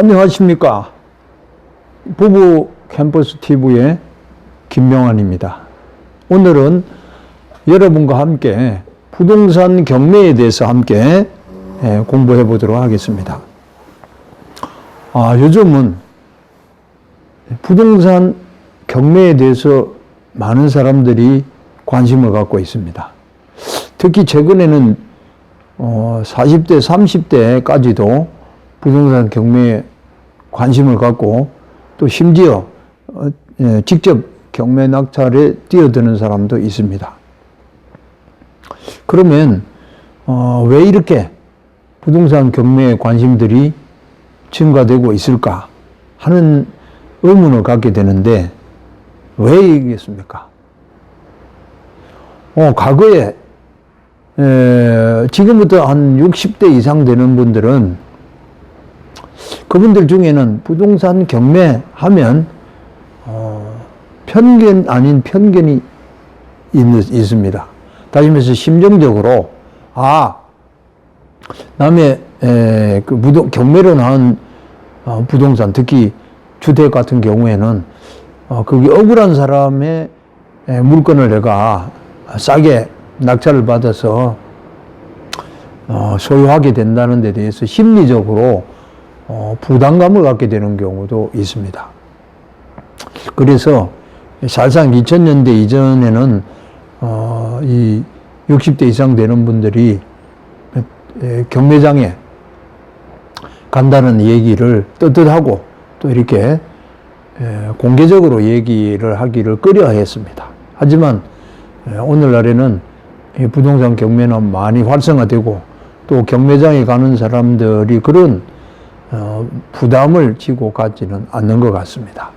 안녕하십니까. 부부 캠퍼스 TV의 김명환입니다. 오늘은 여러분과 함께 부동산 경매에 대해서 함께 예, 공부해 보도록 하겠습니다. 아, 요즘은 부동산 경매에 대해서 많은 사람들이 관심을 갖고 있습니다. 특히 최근에는 어, 40대, 30대까지도 부동산 경매에 관심을 갖고 또 심지어 어, 예, 직접 경매 낙찰에 뛰어드는 사람도 있습니다. 그러면 어, 왜 이렇게 부동산 경매에 관심들이 증가되고 있을까 하는 의문을 갖게 되는데 왜 이겠습니까? 어, 과거에 에, 지금부터 한 60대 이상 되는 분들은 그분들 중에는 부동산 경매하면 어, 편견 아닌 편견이 있, 있습니다. 다시 말해서 심정적으로 아 남의 에, 그 부동, 경매로 나온 어, 부동산 특히 주택 같은 경우에는 어, 그게 억울한 사람의 에, 물건을 내가 싸게 낙찰을 받아서 어, 소유하게 된다는 데 대해서 심리적으로 어, 부담감을 갖게 되는 경우도 있습니다. 그래서 사실상 2000년대 이전에는 어, 이 60대 이상 되는 분들이 에, 경매장에 간다는 얘기를 떳떳하고 또 이렇게 에, 공개적으로 얘기를 하기를 꺼려 했습니다. 하지만 에, 오늘날에는 이 부동산 경매는 많이 활성화되고 또 경매장에 가는 사람들이 그런 어, 부담을 지고 가지는 않는 것 같습니다.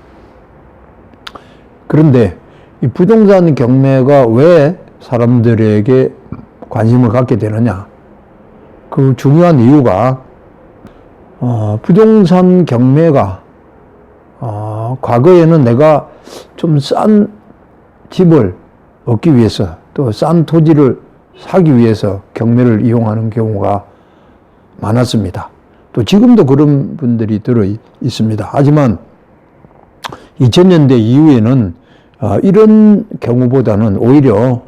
그런데 이 부동산 경매가 왜 사람들에게 관심을 갖게 되느냐? 그 중요한 이유가 어, 부동산 경매가 어, 과거에는 내가 좀 싼 집을 얻기 위해서 또 싼 토지를 사기 위해서 경매를 이용하는 경우가 많았습니다. 또 지금도 그런 분들이 들어 있습니다. 하지만 2000년대 이후에는 어, 이런 경우보다는 오히려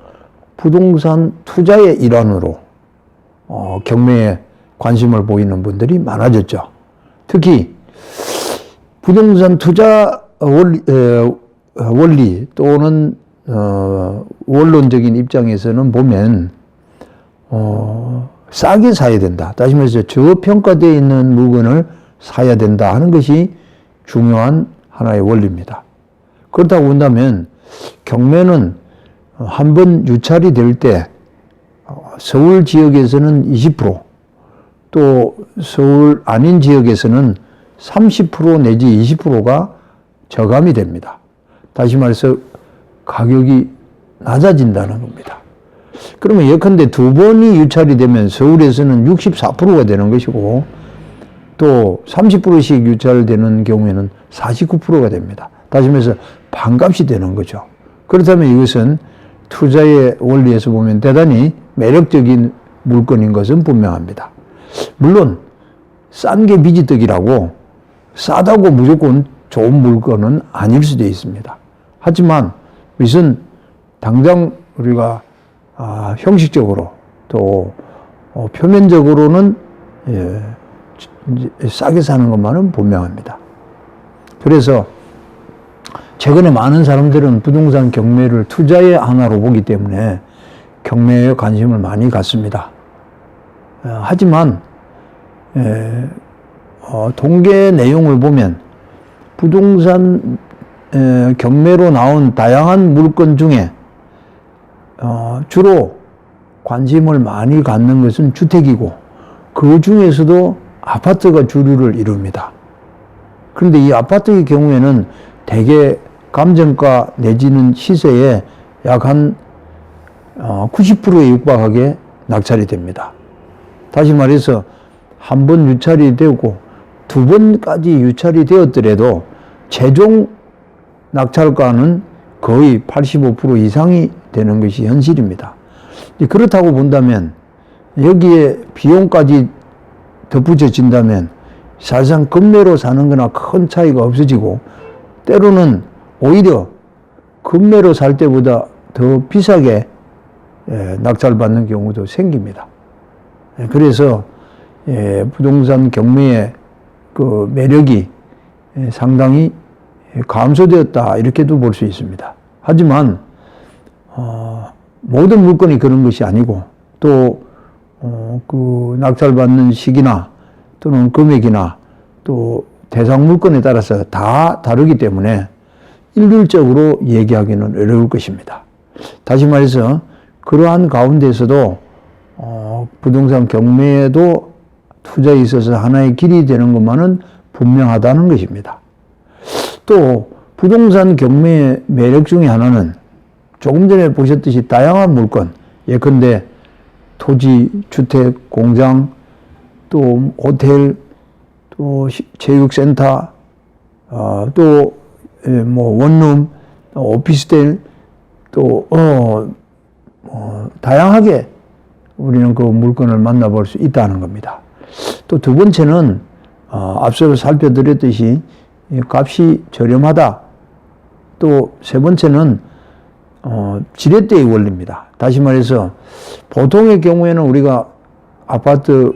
부동산 투자의 일환으로 어, 경매에 관심을 보이는 분들이 많아졌죠. 특히 부동산 투자 원리, 에, 원리 또는 어, 원론적인 입장에서는 보면 어, 싸게 사야 된다. 다시 말해서 저평가되어 있는 물건을 사야 된다 하는 것이 중요한 하나의 원리입니다. 그렇다고 본다면 경매는 한 번 유찰이 될 때 서울 지역에서는 20%또 서울 아닌 지역에서는 30% 내지 20%가 저감이 됩니다. 다시 말해서 가격이 낮아진다는 겁니다. 그러면 예컨대 두 번이 유찰이 되면 서울에서는 64%가 되는 것이고 또 30%씩 유찰되는 경우에는 49%가 됩니다. 다시 말해서 반값이 되는 거죠. 그렇다면 이것은 투자의 원리에서 보면 대단히 매력적인 물건인 것은 분명합니다. 물론 싼게 미지떡이라고 싸다고 무조건 좋은 물건은 아닐 수도 있습니다. 하지만 이것은 당장 우리가 아, 형식적으로 또 어, 표면적으로는 예, 싸게 사는 것만은 분명합니다. 그래서 최근에 많은 사람들은 부동산 경매를 투자의 하나로 보기 때문에 경매에 관심을 많이 갖습니다. 어, 하지만 에, 어, 통계 내용을 보면 부동산 에, 경매로 나온 다양한 물건 중에 어, 주로 관심을 많이 갖는 것은 주택이고 그 중에서도 아파트가 주류를 이룹니다. 그런데 이 아파트의 경우에는 대개 감정가 내지는 시세의 약한 90%에 육박하게 낙찰이 됩니다. 다시 말해서 한 번 유찰이 되고 두 번까지 유찰이 되었더라도 최종 낙찰가는 거의 85% 이상이 되는 것이 현실입니다. 그렇다고 본다면 여기에 비용까지 덧붙여진다면 사실상 금매로 사는 거나 큰 차이가 없어지고 때로는 오히려 금매로 살 때보다 더 비싸게 예, 낙찰 받는 경우도 생깁니다. 예, 그래서 예, 부동산 경매의 그 매력이 예, 상당히 감소되었다 이렇게도 볼 수 있습니다. 하지만 어, 모든 물건이 그런 것이 아니고 또 어, 그 낙찰받는 시기나 또는 금액이나 또 대상 물건에 따라서 다 다르기 때문에 일률적으로 얘기하기는 어려울 것입니다. 다시 말해서 그러한 가운데서도 어, 부동산 경매에도 투자에 있어서 하나의 길이 되는 것만은 분명하다는 것입니다. 또 부동산 경매의 매력 중에 하나는 조금 전에 보셨듯이 다양한 물건, 예컨대 토지, 주택, 공장, 또 호텔, 또 시- 체육센터, 어, 또, 예, 뭐, 원룸, 또 오피스텔, 또, 어, 어, 다양하게 우리는 그 물건을 만나볼 수 있다는 겁니다. 또 두 번째는, 어, 앞서 살펴드렸듯이 이 값이 저렴하다. 또 세 번째는, 어, 지렛대의 원리입니다. 다시 말해서 보통의 경우에는 우리가 아파트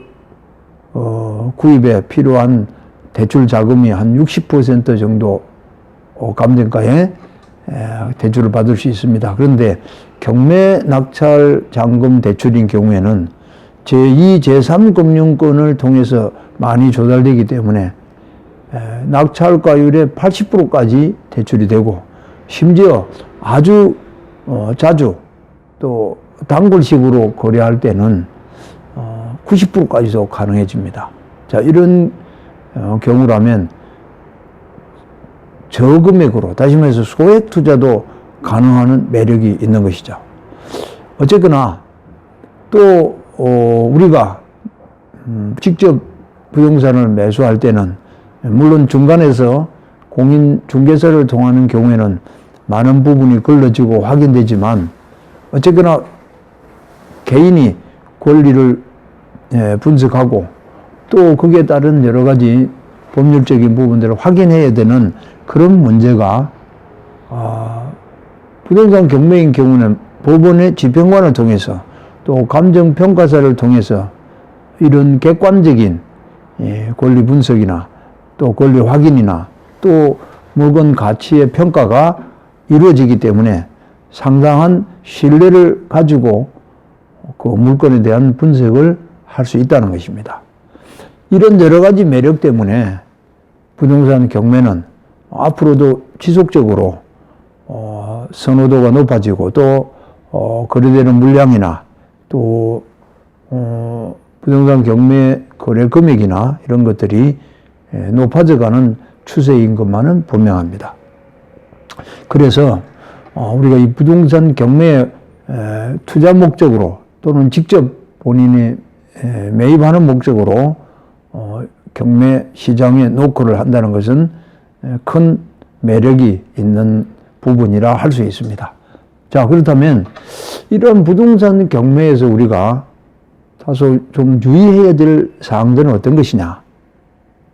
어, 구입에 필요한 대출 자금이 한 60% 정도 어, 감정가에 에, 대출을 받을 수 있습니다. 그런데 경매 낙찰 잔금 대출인 경우에는 제2, 제3 금융권을 통해서 많이 조달되기 때문에 에, 낙찰가율의 80%까지 대출이 되고 심지어 아주 어, 자주 또 단골식으로 거래할 때는 어, 90%까지도 가능해집니다. 자, 이런 어, 경우라면 저금액으로, 다시 말해서 소액 투자도 가능한 매력이 있는 것이죠. 어쨌거나 또 어, 우리가 음, 직접 부동산을 매수할 때는 물론 중간에서 공인 중개사를 통하는 경우에는 많은 부분이 걸러지고 확인되지만 어쨌거나 개인이 권리를 예, 분석하고 또 거기에 따른 여러 가지 법률적인 부분들을 확인해야 되는 그런 문제가 아, 부동산 경매인 경우는 법원의 집행관을 통해서 또 감정평가사를 통해서 이런 객관적인 예, 권리 분석이나 또 권리 확인이나 또 물건 가치의 평가가 이루어지기 때문에 상당한 신뢰를 가지고 그 물건에 대한 분석을 할 수 있다는 것입니다. 이런 여러 가지 매력 때문에 부동산 경매는 앞으로도 지속적으로 어, 선호도가 높아지고 또 어, 거래되는 물량이나 또 어, 부동산 경매 거래 금액이나 이런 것들이 예, 높아져가는 추세인 것만은 분명합니다. 그래서 어, 우리가 이 부동산 경매 에, 투자 목적으로 또는 직접 본인이 에, 매입하는 목적으로 어, 경매 시장에 노크를 한다는 것은 에, 큰 매력이 있는 부분이라 할 수 있습니다. 자, 그렇다면 이런 부동산 경매에서 우리가 다소 좀 유의해야 될 사항들은 어떤 것이냐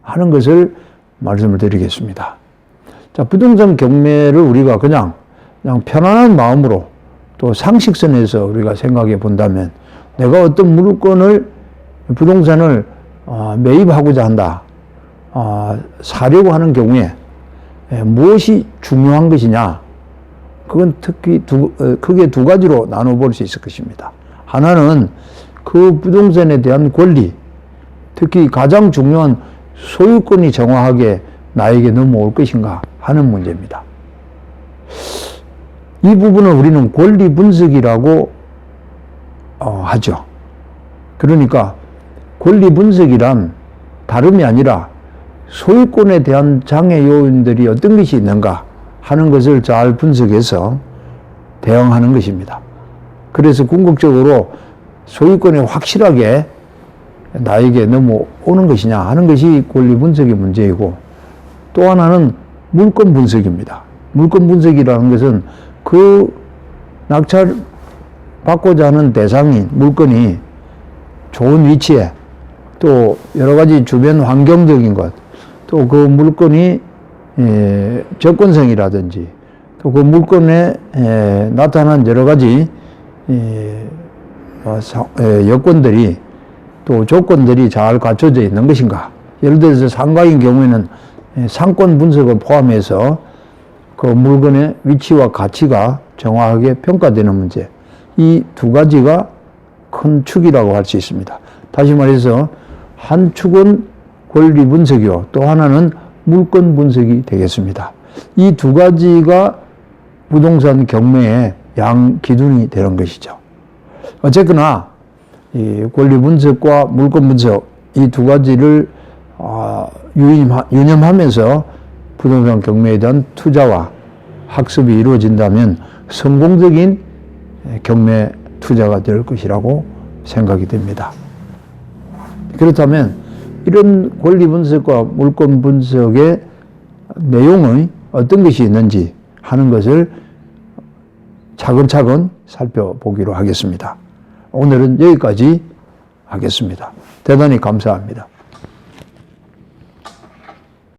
하는 것을 말씀을 드리겠습니다. 자, 부동산 경매를 우리가 그냥, 그냥 편안한 마음으로 또 상식선에서 우리가 생각해 본다면 내가 어떤 물건을, 부동산을 어, 매입하고자 한다. 어, 사려고 하는 경우에 에, 무엇이 중요한 것이냐? 그건 특히 두, 어, 크게 두 가지로 나눠볼 수 있을 것입니다. 하나는 그 부동산에 대한 권리, 특히 가장 중요한 소유권이 정확하게 나에게 넘어올 것인가 하는 문제입니다. 이 부분을 우리는 권리 분석이라고 어, 하죠. 그러니까 권리 분석이란 다름이 아니라 소유권에 대한 장애 요인들이 어떤 것이 있는가 하는 것을 잘 분석해서 대응하는 것입니다. 그래서 궁극적으로 소유권이 확실하게 나에게 넘어오는 것이냐 하는 것이 권리 분석의 문제이고 또 하나는 물건 분석입니다. 물건 분석이라는 것은 그 낙찰 받고자 하는 대상인 물건이 좋은 위치에 또 여러 가지 주변 환경적인 것, 또 그 물건이 에, 접근성이라든지 또 그 물건에 에, 나타난 여러 가지 에, 어, 사- 에, 여건들이 또 조건들이 잘 갖춰져 있는 것인가. 예를 들어서 상가인 경우에는 에, 상권 분석을 포함해서 그 물건의 위치와 가치가 정확하게 평가되는 문제. 이 두 가지가 큰 축이라고 할 수 있습니다. 다시 말해서 한 축은 권리 분석이요. 또 하나는 물건 분석이 되겠습니다. 이 두 가지가 부동산 경매의 양 기둥이 되는 것이죠. 어쨌거나 이 권리 분석과 물건 분석 이 두 가지를 아, 유념하- 유념하면서 부동산 경매에 대한 투자와 학습이 이루어진다면 성공적인 경매 투자가 될 것이라고 생각이 됩니다. 그렇다면 이런 권리 분석과 물건 분석의 내용의 어떤 것이 있는지 하는 것을 차근차근 살펴보기로 하겠습니다. 오늘은 여기까지 하겠습니다. 대단히 감사합니다.